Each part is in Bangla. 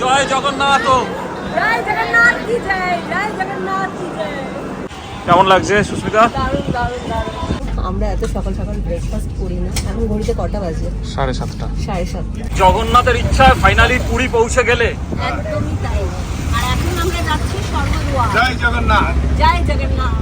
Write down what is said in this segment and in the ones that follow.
জয় জগন্নাথ। জয় জগন্নাথ কি জয়? জয় জগন্নাথ কি জয়? কেমন লাগছে সুস্মিতা? দারুণ দারুণ দারুণ। আমরা এত সকাল সকাল ব্রেকফাস্ট করি না। এখন ঘড়িতে কটা বাজে? সাড়ে সাতটা। সাড়ে সাতটা। জগন্নাথের ইচ্ছায় ফাইনালি পুরী পৌঁছে গেলে। একদমই তাই। আর এখন আমরা যাচ্ছি স্বর্গদুয়ার জয় জগন্নাথ। জয় জগন্নাথ।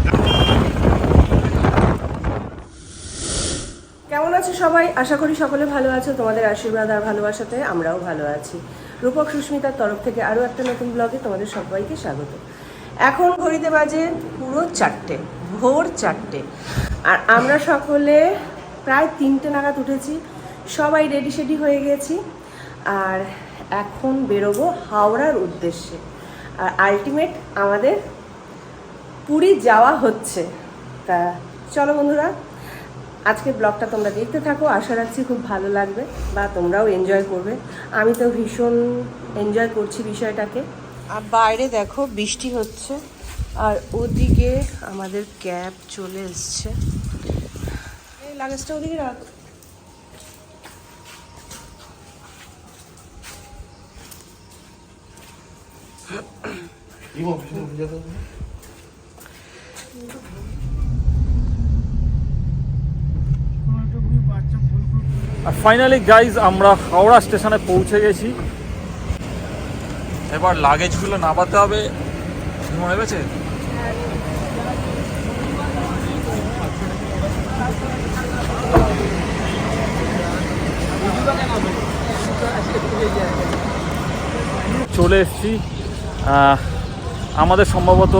কেমন আছো সবাই? আশা করি সকলে ভালো আছো। তোমাদের আশীর্বাদ আর ভালোবাসাতে আমরাও ভালো আছি। রূপক সুস্মিতার তরফ থেকে আরও একটা নতুন ব্লগে তোমাদের সবাইকে স্বাগত। এখন ঘড়িতে বাজে পুরো চারটে, ভোর চারটে। আর আমরা সকলে প্রায় তিনটে নাগাদ উঠেছি, সবাই রেডি সেডি হয়ে গেছি। আর এখন বেরোবো হাওড়ার উদ্দেশ্যে। আর আলটিমেট আমাদের পুরী যাওয়া হচ্ছে। তা চলো বন্ধুরা আজকের ব্লগটা তোমরা দেখতে থাকো, আশা রাখছি খুব ভালো লাগবে বা তোমরাও এনজয় করবে। আমি তো ভীষণ এনজয় করছি বিষয়টাকে। আর বাইরে দেখো, বৃষ্টি হচ্ছে, আর ওদিকে আমাদের ক্যাব চলে এসছে। এই লাগেজটা ওদিকে রাখ। আর ফাইনালি গাইজ আমরা হাওড়া স্টেশনে পৌঁছে গেছি। এবার লাগেজগুলো নামাতে হবে। মনে গেছে চলে এসছি। আমাদের সম্ভবত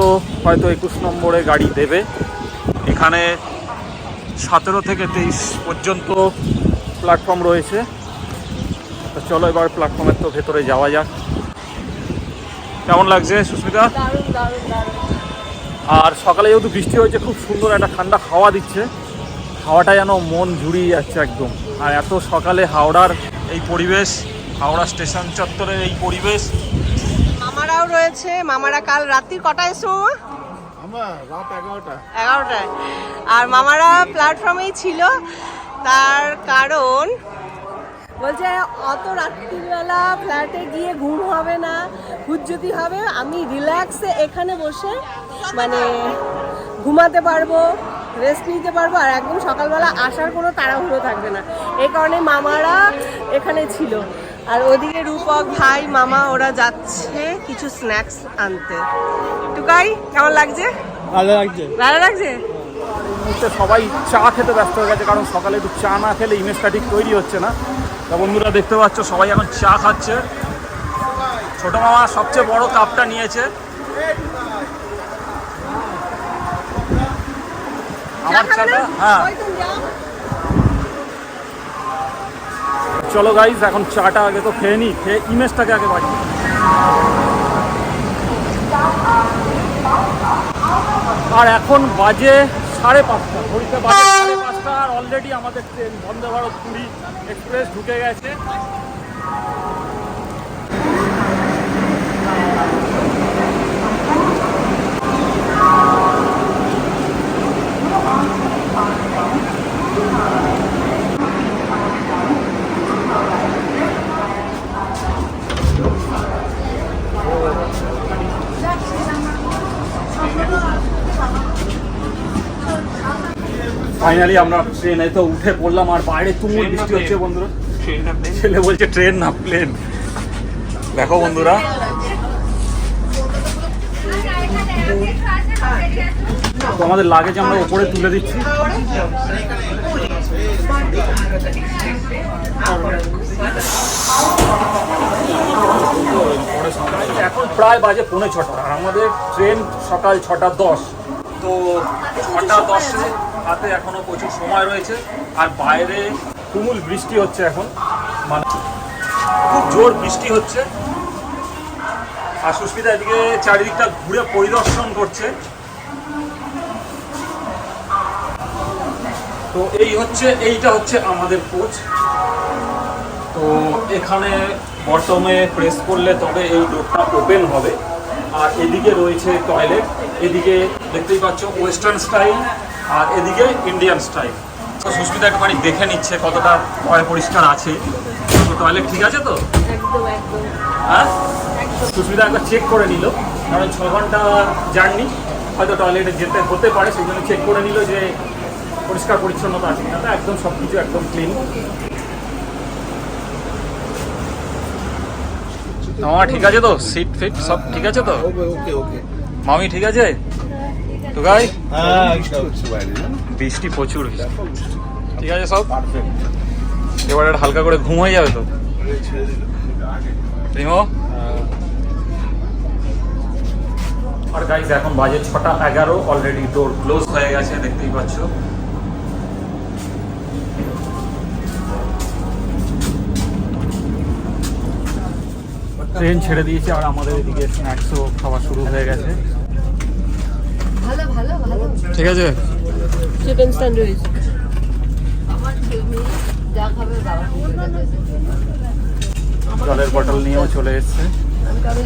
হয়তো একুশ নম্বরে গাড়ি দেবে। এখানে সতেরো থেকে তেইশ পর্যন্ত প্ল্যাটফর্ম রয়েছে। তো চলো এবার প্ল্যাটফর্মের তো ভেতরে যাওয়া যাক। কেমন লাগছে সুস্মিতা? আর সকালে যেহেতু বৃষ্টি হয়েছে খুব সুন্দর একটা ঠান্ডা হাওয়া দিচ্ছে। হাওয়াটা যেন মন জুড়িয়ে যাচ্ছে একদম। আর এত সকালে হাওড়ার এই পরিবেশ হাওড়া স্টেশন চত্বরের এই পরিবেশ। মামারাও রয়েছে। মামারা কাল রাত্রি কটায় এসো মামা? আমরা রাত এগারোটা এগারোটায়। আর মামারা প্ল্যাটফর্মেই ছিল। তার কারণ? বলছে অত রাত্রিবেলা ফ্ল্যাটে গিয়ে ঘুম হবে না হুজ্জুতি হবে আমি রিল্যাক্সে এখানে বসে মানে ঘুমাতে পারব রেস্ট নিতে পারব আর একদম সকালবেলা আসার কোনো তাড়াহুড়ো থাকবে না। এই কারণে মামারা এখানে ছিল। আর ওদিকে রূপক ভাই মামা ওরা যাচ্ছে কিছু স্ন্যাক্স আনতে। টুকাই কেমন লাগছে? ভালো লাগছে। ভালো লাগছে? মুহূর্তে সবাই চা খেতে ব্যস্ত হয়ে গেছে কারণ সকালে একটু চা না খেলে ইমেজটা ঠিক তৈরি হচ্ছে না। তা বন্ধুরা দেখতে পাচ্ছ সবাই এখন চা খাচ্ছে। ছোট মামা সবচেয়ে বড় কাপটা নিয়েছে। আমার চাটা হ্যাঁ। চলো গাইজ এখন চাটা আগে তো খেয়ে নি খেয়ে ইমেজটাকে আগে বাড়ি আর এখন বাজে সাড়ে পাঁচটা ঘড়িতে বাজে সাড়ে পাঁচটা, আর অলরেডি আমাদের ট্রেন, বন্দে ভারত পুরী এক্সপ্রেস ঢুকে গেছে। ফাইনালি আমরা ট্রেনে তো উঠে পড়লাম আর বাইরে তুমুল বৃষ্টি হচ্ছে বন্ধুরা। ছেলে বলছে ট্রেন না প্লেন দেখো বন্ধুরা। তো আমাদের লাগেজ আমরা উপরে তুলে দিচ্ছি। এখন প্রায় বাজে পৌনে ছটা আর আমাদের ট্রেন সকাল ছটা দশ। তো ছটা দশে হাতে এখনও প্রচুর সময় রয়েছে, আর বাইরে তুমুল বৃষ্টি হচ্ছে এখন। মানে খুব জোর বৃষ্টি হচ্ছে। আর সুস্মিতা, এদিকে চারিদিকটা ঘুরে পরিদর্শন করছে। তো এই হচ্ছে, এইটা হচ্ছে আমাদের কোচ। তো এখানে বটমে প্রেস করলে তবে এই ডোরটা ওপেন হবে। আর এদিকে রয়েছে টয়লেট এদিকে দেখতেই পাচ্ছ ওয়েস্টার্ন স্টাইল আর এদিকে ইন্ডিয়ান স্টাইল তো সুস্মিতা একটুখানি দেখে নিচ্ছে কতটা পয় পরিষ্কার আছে। তো টয়লেট ঠিক আছে তো? একদম একদম। হ্যাঁ? সুস্মিতা একবার চেক করে নিল। কারণ ছ ঘণ্টা জার্নি হয়তো টয়লেটে যেতে হতে পারে সেই জন্য চেক করে নিল যে পরিষ্কার পরিচ্ছন্নতা আছে কিনা। তা একদম সব কিছু একদম ক্লিন ঠিক আছে তো? সিট ফিট সব ঠিক আছে তো? ওকে ওকে ওকে। মামি ঠিক আছে? তো গাই হ্যাঁ বৃষ্টি প্রচুর ঠিক আছে সব? এবার হালকা করে ঘুম হয়ে যাবে তো? ছেড়ে প্রিমো আর গাইজ এখন বাজে ছটা এগারো অলরেডি ডোর ক্লোজ হয়ে গেছে দেখতেই পাচ্ছ। ট্রেন ছেড়ে দিয়েছে আর আমাদের এদিকে স্ন্যাক্সও খাওয়া শুরু হয়ে গেছে। ভালো ভালো ভালো। ঠিক আছে। চিকেন স্যান্ডউইচ আমার যা খাবে বাবা জলের বটল নিয়েও চলে এসছে। আমি কারও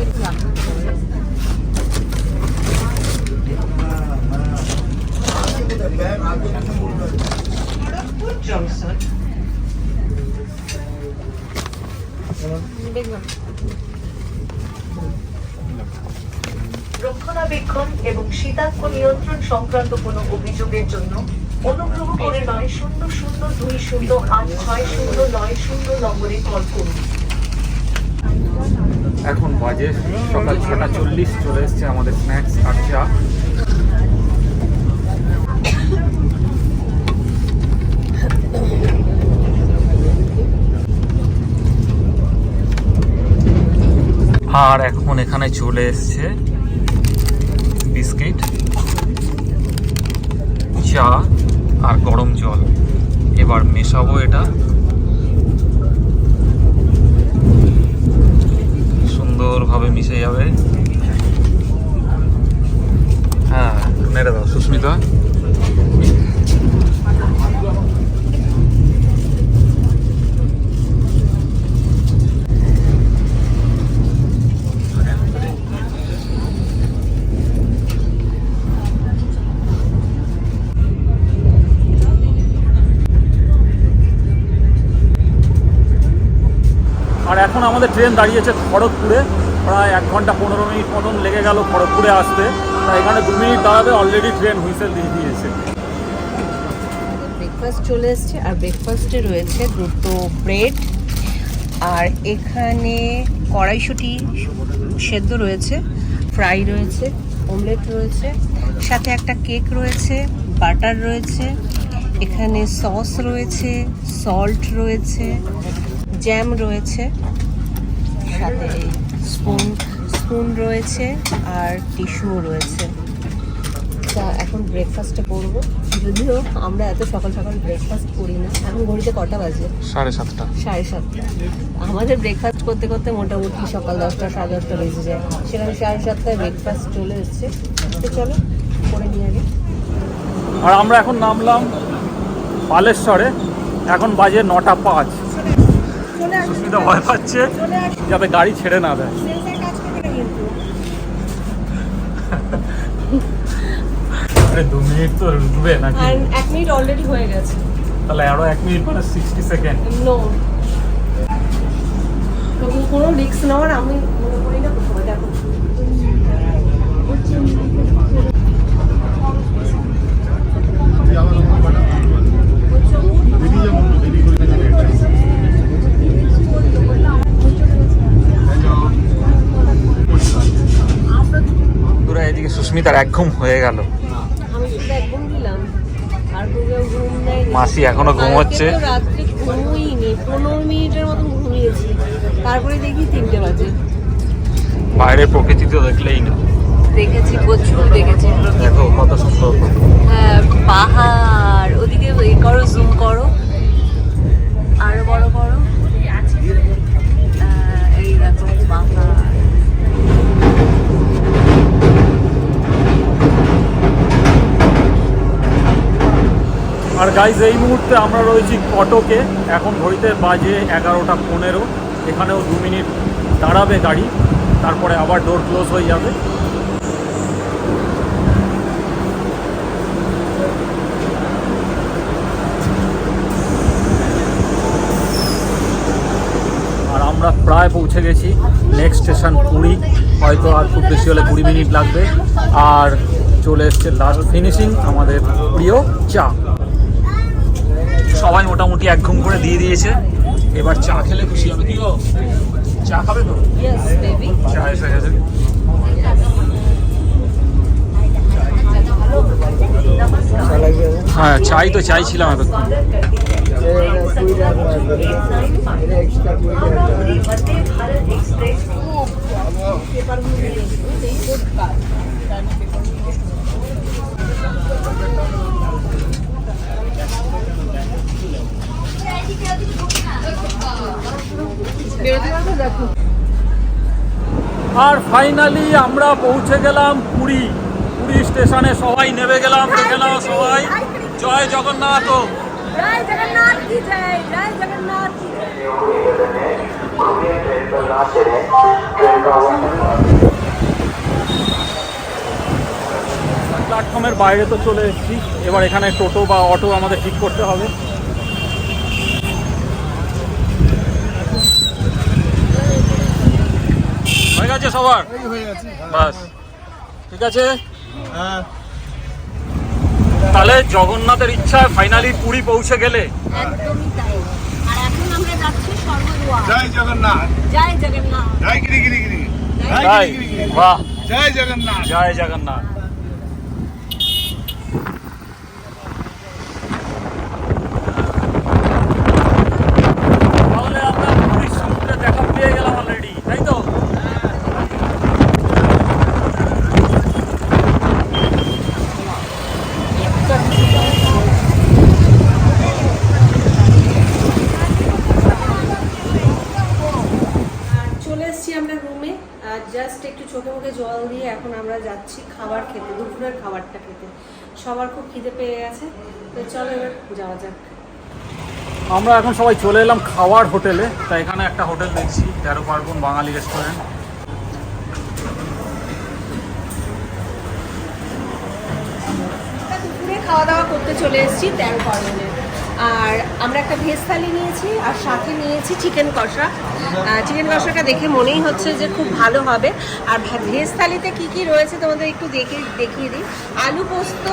নিয়ন্ত্রণ সংক্রান্ত কোনো অভিযোগের জন্য। অনুগ্রহ করে নয় শূন্য শূন্য দুই শূন্য আট ছয় শূন্য নয় শূন্য নম্বরে কল করুন। এখন বাজে সকাল ছটা চল্লিশ, চলে এসছে আমাদের স্ন্যাক্স আর চা। আর এখন এখানে চলে এসছে বিস্কিট। চা আর গরম জল। এবার মেশাবো এটা। সুন্দরভাবে মিশে যাবে। হ্যাঁ নেড়ে দাও সুস্মিতা আর এখন আমাদের ট্রেন দাঁড়িয়েছে খড়গপুরে। প্রায় এক ঘণ্টা পনেরো মিনিট মতন লেগে গেল খড়গপুরে আসতে। তাই এখানে দু মিনিট দাঁড়াবে অলরেডি ট্রেন হুইসেল দিয়ে দিয়েছে। ব্রেকফাস্ট চলে এসছে, আর ব্রেকফাস্টে রয়েছে দুটো ব্রেড আর এখানে কড়াইশুটি সেদ্ধ রয়েছে ফ্রাই রয়েছে অমলেট রয়েছে, সাথে একটা কেক রয়েছে বাটার রয়েছে, এখানে সস রয়েছে সল্ট রয়েছে জ্যাম রয়েছে। সাথে স্পুন স্পুন রয়েছে আর টিস্যুও রয়েছে। তা এখন ব্রেকফাস্টে করব। যদিও আমরা এত সকাল সকাল ব্রেকফাস্ট করি না। এখন ঘড়িতে কটা বাজে? সাড়ে সাতটা। সাড়ে সাতটা। আমাদের ব্রেকফাস্ট করতে করতে মোটামুটি সকাল দশটা সাড়ে দশটা বেজে যায়। সেখানে সাড়ে সাতটায় ব্রেকফাস্ট চলে এসছে। তো চলো করে নিয়ে আগে। আর আমরা এখন নামলাম বালেশ্বরে। এখন বাজে নটা পাঁচ। সুস্মিতা ভয় পাচ্ছে। যাতে গাড়ি ছেড়ে না দেয়। আরে দু মিনিট তো ডুবে নাকি? আর এক মিনিট অলরেডি হয়ে গেছে। তাহলে আরও এক মিনিট মানে সিক্সটি সেকেন্ড নো কোনো রিস্ক নেওয়ার আমি মনে করি না প্রথমে দেখো যাব দেরি করে দিলে এটা এদিকে সুস্মিতার এক ঘুম হয়ে গেল। মাসি এখনও ঘুমোচ্ছে কালকে রাত্রে ঘুমোইনি পনেরো মিনিটের মতন ঘুমিয়েছি। তারপরে দেখি তিনটে বাজে। বাইরের প্রকৃতি তো দেখলেই না। দেখেছি প্রচুর দেখেছি। দেখো কত সুন্দর। হ্যাঁ পাহাড় ওদিকে করো জুম করো। আরও বড় আর গাইজ এই মুহূর্তে আমরা রয়েছি কটকে। এখন ঘড়িতে বাজে এগারোটা পনেরো। এখানেও দু মিনিট দাঁড়াবে গাড়ি। তারপরে আবার ডোর ক্লোজ হয়ে যাবে। আর আমরা প্রায় প্রায় পৌঁছে গেছি নেক্সট স্টেশন পুরী। হয়তো আর খুব বেশি হলে কুড়ি মিনিট লাগবে। আর চলে এসছে লাস্ট ফিনিশিং আমাদের প্রিয় চা। সবাই মোটামুটি এক ঘুম করে দিয়ে দিয়েছে। এবার চা খেলে খুশি হবে। কি গো? চা খাবে তো? চা এসে গেছে। হ্যাঁ চাই তো চাইছিলাম এতক্ষণ। वंदे আর ফাইনালি আমরা পৌঁছে গেলাম পুরী। পুরী স্টেশনে সবাই নেমে গেলাম দেখে নাও সবাই। জয় জগন্নাথ। প্ল্যাটফর্মের বাইরে তো চলে এসেছি। এবার এখানে টোটো বা অটো আমাদের ঠিক করতে হবে। হয়ে গেছে সবার? বাস। ঠিক আছে? তাহলে জগন্নাথের ইচ্ছায় ফাইনালি পুরী পৌঁছে গেলে? একদমই তাই। আর এখন আমরা যাচ্ছি স্বর্গদুয়ার জয় জগন্নাথ। জয় জগন্নাথ। জয় গিরি গিরি গিরি। তাই বাহ। জয় জগন্নাথ। জয় জগন্নাথ তাহলে আমরা পুরীর সমুদ্রে দেখা পেয়ে গেলাম অলরেডি তাই তো আর চলে এসেছি আমরা রুমে আর জাস্ট একটু চোখে মুখে জল দিয়ে এখন আমরা যাচ্ছি খাবার খেতে দুপুরের খাবারটা খেতে সবার খুব খিদে পেয়ে গেছে। তো চলো এবার যাওয়া যাক। আমরা এখন সবাই চলে এলাম খাওয়ার হোটেলে। তাই এখানে একটা হোটেল দেখছি তেরো পার্বণ বাঙালি রেস্টুরেন্ট খাওয়া দাওয়া করতে চলে এসেছি তেরো পার্বণে। আর আমরা একটা ভেজ থালি নিয়েছি আর সাথে নিয়েছি চিকেন কষা। চিকেন কষাটা দেখে মনেই হচ্ছে যে খুব ভালো হবে। আর ভেজ থালিতে কি কি রয়েছে তোমাদের একটু দেখে দেখিয়ে দিই। আলু পোস্ত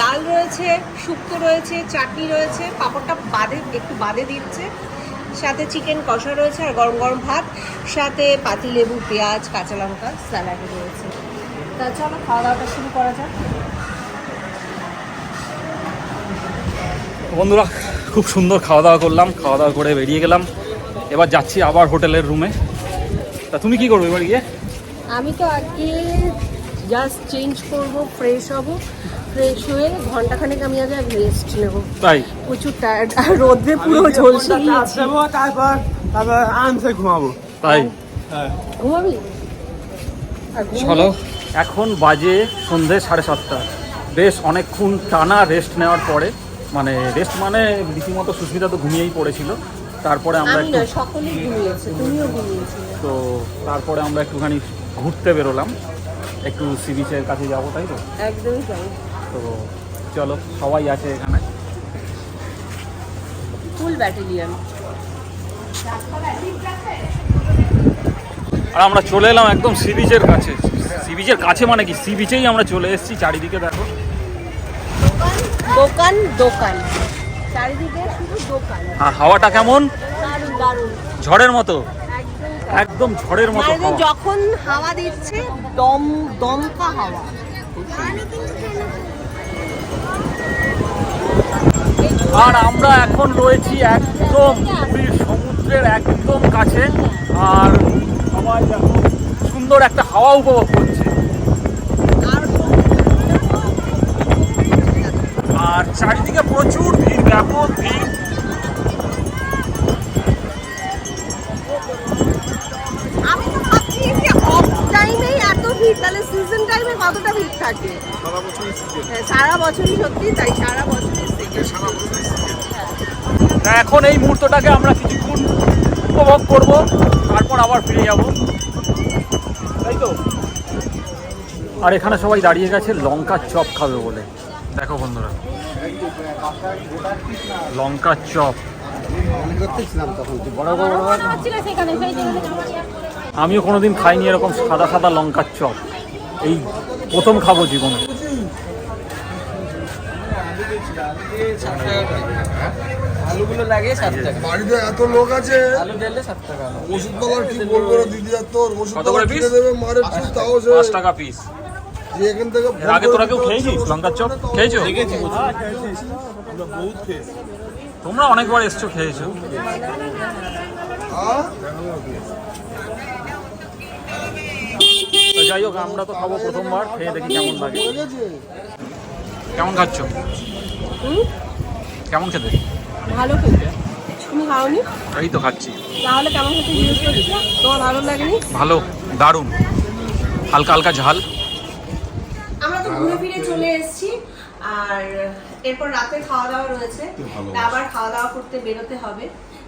ডাল রয়েছে শুক্তো রয়েছে চাটনি রয়েছে পাঁপড়টা বাদে একটু বাদে দিচ্ছে। সাথে চিকেন কষা রয়েছে আর গরম গরম ভাত। সাথে পাতিলেবু পেঁয়াজ কাঁচা লঙ্কা স্যালাডে রয়েছে। তা চলো খাওয়া দাওয়াটা শুরু করা যাক। বন্ধুরা খুব সুন্দর খাওয়া দাওয়া করলাম খাওয়া দাওয়া করে বেরিয়ে গেলাম। এবার যাচ্ছি আবার হোটেলের রুমে। তা তুমি কি করবে এবার গিয়ে? আমি তো আগে জাস্ট চেঞ্জ করব ফ্রেশ হব। ফ্রেশ হয়ে ঘন্টাখানেক আমি আগে রেস্ট নেব। তাই? প্রচুর টায়ার্ড আর রোদ্রে পুরো ঝলসে গিয়েছি। তারপর তারপর আরামসে ঘুমাবো। তাই? ঘুমাবি? চলো এখন বাজে সন্ধে সাড়ে সাতটা। বেশ অনেকক্ষণ টানা রেস্ট নেওয়ার পরে মানে রেস্ট মানে রীতিমতো সুস্মিতা তো ঘুমিয়েই পড়েছিল। তারপরে আমরা একটু সকলেই ঘুমিয়েছে তো তারপরে আমরা একটুখানি ঘুরতে বেরোলাম। একটু সি বিচের কাছে যাব তাই তো? একদমই তো চলো সবাই আছে এখানে। ফুল ব্যাটালিয়ান আর আমরা চলে এলাম একদম সি বিচের কাছে। সি বিচের কাছে মানে কি? সি বিচেই আমরা চলে এসেছি চারিদিকে দেখো। দোকান দোকান। চারিদিকে শুধু দোকান। আর হাওয়াটা কেমন? দারুণ দারুণ। ঝড়ের মতো। একদম একদম ঝড়ের মতো মানে যখন হাওয়া দিচ্ছে দম দমকা হাওয়া। আর আমরা এখন রয়েছি একদম পুরীর সমুদ্রের একদম কাছে। আর সবাই দেখো সুন্দর একটা হাওয়া উপভোগ করছে। আর আর চারিদিকে প্রচুর ভিড় ব্যাপক ভিড়। তাহলে সিজন টাইমে কতটা ভিড় থাকে? হ্যাঁ, সারা বছরই সত্যি তাই সারা বছরই এখন এই মুহূর্তটাকে আমরা কিছুক্ষণ উপভোগ করব, তারপর আবার ফিরে যাব। তাই তো? আর এখানে সবাই দাঁড়িয়ে গেছে লঙ্কার চপ খাবে বলে। দেখো বন্ধুরা লঙ্কার চপ। আমিও কোনোদিন খাইনি এরকম সাদা সাদা লঙ্কার চপ। এই প্রথম খাব জীবনে। আলুগুলো লাগে সাত টাকা। বাড়িতে এত লোক আছে? আলু ঢেলে সাত টাকা ওষুধপালার কি বলব রে দিদি আর তোর? কত ওষুধপালা কিনে দেবে? মারে পিস তাও সে পাঁচ টাকা পিস এখান থেকে আগে তোরা কেউ খেয়েছিস? লঙ্কার চপ? খেয়েছো। তোমরা অনেকবার এসছো খেয়েছো। হ্যাঁ? তো যাই হোক আমরা তো খাব প্রথমবার খেয়ে দেখি কেমন লাগে। হয়ে কেমন খাচ্ছ? কেমন খেতে? ভালো খেতে। তুমি খাওনি? এই তো খাচ্ছি। তাহলে কেমন খেতে জিজ্ঞেস করছ? তোমার ভালো লাগেনি? ভালো দারুণ। হালকা হালকা ঝাল। আমরা তো ঘুরে ফিরে চলে এসেছি আর এরপর রাতে খাওয়া দাওয়া রয়েছে তা আবার খাওয়া দাওয়া করতে বেরোতে হবে।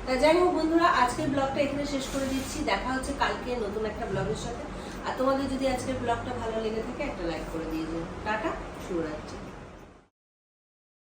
তা যাই হোক বন্ধুরা আজকের ব্লগটা এখানে শেষ করে দিচ্ছি। দেখা হচ্ছে কালকে নতুন একটা ব্লগের সাথে। আর তোমাদের যদি আজকের ব্লগটা ভালো লেগে থাকে একটা লাইক করে দিয়ে দিও। টাটা শুভরাত্রি।